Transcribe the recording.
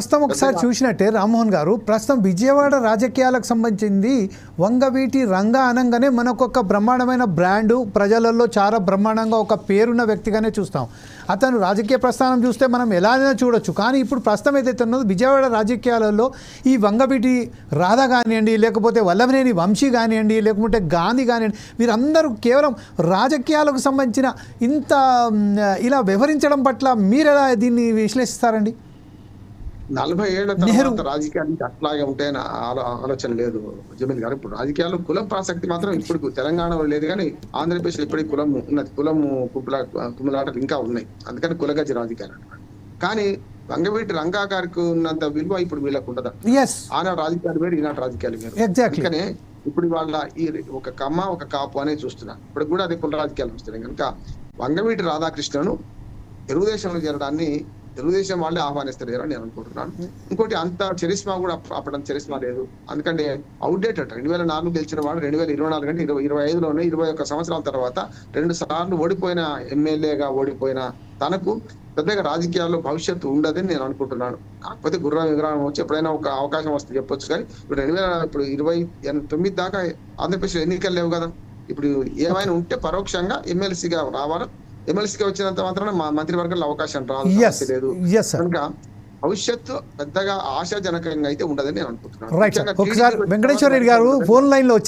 ప్రస్తుతం ఒకసారి చూసినట్టే రామ్మోహన్ గారు ప్రస్తుతం విజయవాడ రాజకీయాలకు సంబంధించింది వంగవీటి రంగ అనగానే మనకు ఒక బ్రహ్మాండమైన బ్రాండు ప్రజలలో చాలా బ్రహ్మాండంగా ఒక పేరున్న వ్యక్తిగానే చూస్తాం. అతను రాజకీయ ప్రస్థానం చూస్తే మనం ఎలాగైనా చూడొచ్చు. కానీ ఇప్పుడు ప్రస్తుతం ఏదైతే ఉన్నదో విజయవాడ రాజకీయాలలో ఈ వంగవీటి రాధ కానివ్వండి లేకపోతే వల్లభనేని వంశీ కానివ్వండి లేకపోతే గాంధీ కానివ్వండి వీరందరూ కేవలం రాజకీయాలకు సంబంధించిన ఇంత ఇలా వ్యవహరించడం పట్ల మీరు ఎలా దీన్ని విశ్లేషిస్తారండి? నలభై ఏళ్ళ. తర్వాత రాజకీయానికి అట్లాగే ఉంటాయని ఆలో- ఆలోచన లేదు. జమీల్ గారు ఇప్పుడు రాజకీయాల్లో కులం ప్రాసక్తి మాత్రం ఇప్పుడు తెలంగాణలో లేదు కానీ ఆంధ్రప్రదేశ్లో ఇప్పటికి కులం ఉన్నది కులము కుప్పలా కుమ్మలాటలు ఇంకా ఉన్నాయి. అందుకని కులగజ్జి రాజకీయాలు అంటారు కానీ వంగవీటి రంగా గారికి ఉన్నంత విలువ ఇప్పుడు వీళ్ళకు ఉండదు? ఆనాడు రాజకీయాలు వేరు ఈనాడు రాజకీయాలు వేరు. అందుకనే ఇప్పుడు వాళ్ళ ఈ ఒక కమ్మ ఒక కాపు అనేది చూస్తున్నారు ఇప్పుడు కూడా అదే కుల రాజకీయాలు వస్తున్నాయి. కనుక వంగవీటి రాధాకృష్ణను తెలుగుదేశంలో చేరడాన్ని తెలుగుదేశం వాళ్ళే ఆహ్వానిస్తారు అని నేను అనుకుంటున్నాను. ఇంకోటి అంత చరిస్మా కూడా అప్ప- అప్పటి చరిస్మా లేదు. అందుకంటే అవుట్డేటెడ్ రెండు వేల నాలుగు గెలిచిన వాడు రెండు వేల ఇరవై నాలుగు అంటే ఇరవై ఇరవై ఐదులోనే ఇరవై ఒక్క సంవత్సరాల తర్వాత రెండు సార్లు ఓడిపోయిన ఎమ్మెల్యేగా ఓడిపోయిన తనకు పెద్దగా రాజకీయాల్లో భవిష్యత్తు ఉండదని నేను అనుకుంటున్నాను. కాకపోతే గుర్రం విగ్రహం వచ్చి ఎప్పుడైనా ఒక అవకాశం వస్తే చెప్పొచ్చు కానీ ఇప్పుడు రెండు వేల ఇప్పుడు ఇరవై ఎన్- తొమ్మిది దాకా ఆంధ్రప్రదేశ్ ఎన్నికలు లేవు కదా. ఇప్పుడు ఏమైనా ఉంటే పరోక్షంగా ఎమ్మెల్సీగా రావాలి? ఎమ్మెల్సీగా వచ్చినంత మాత్రాన మా మంత్రివర్గంలో అవకాశం రాదు లేదు. కనుక భవిష్యత్తు పెద్దగా ఆశాజనకంగా అయితే ఉండదని నేను అనుకుంటున్నాను. ఒకసారి వెంకటేశ్వర రెడ్డి గారు ఫోన్ లైన్లో వచ్చి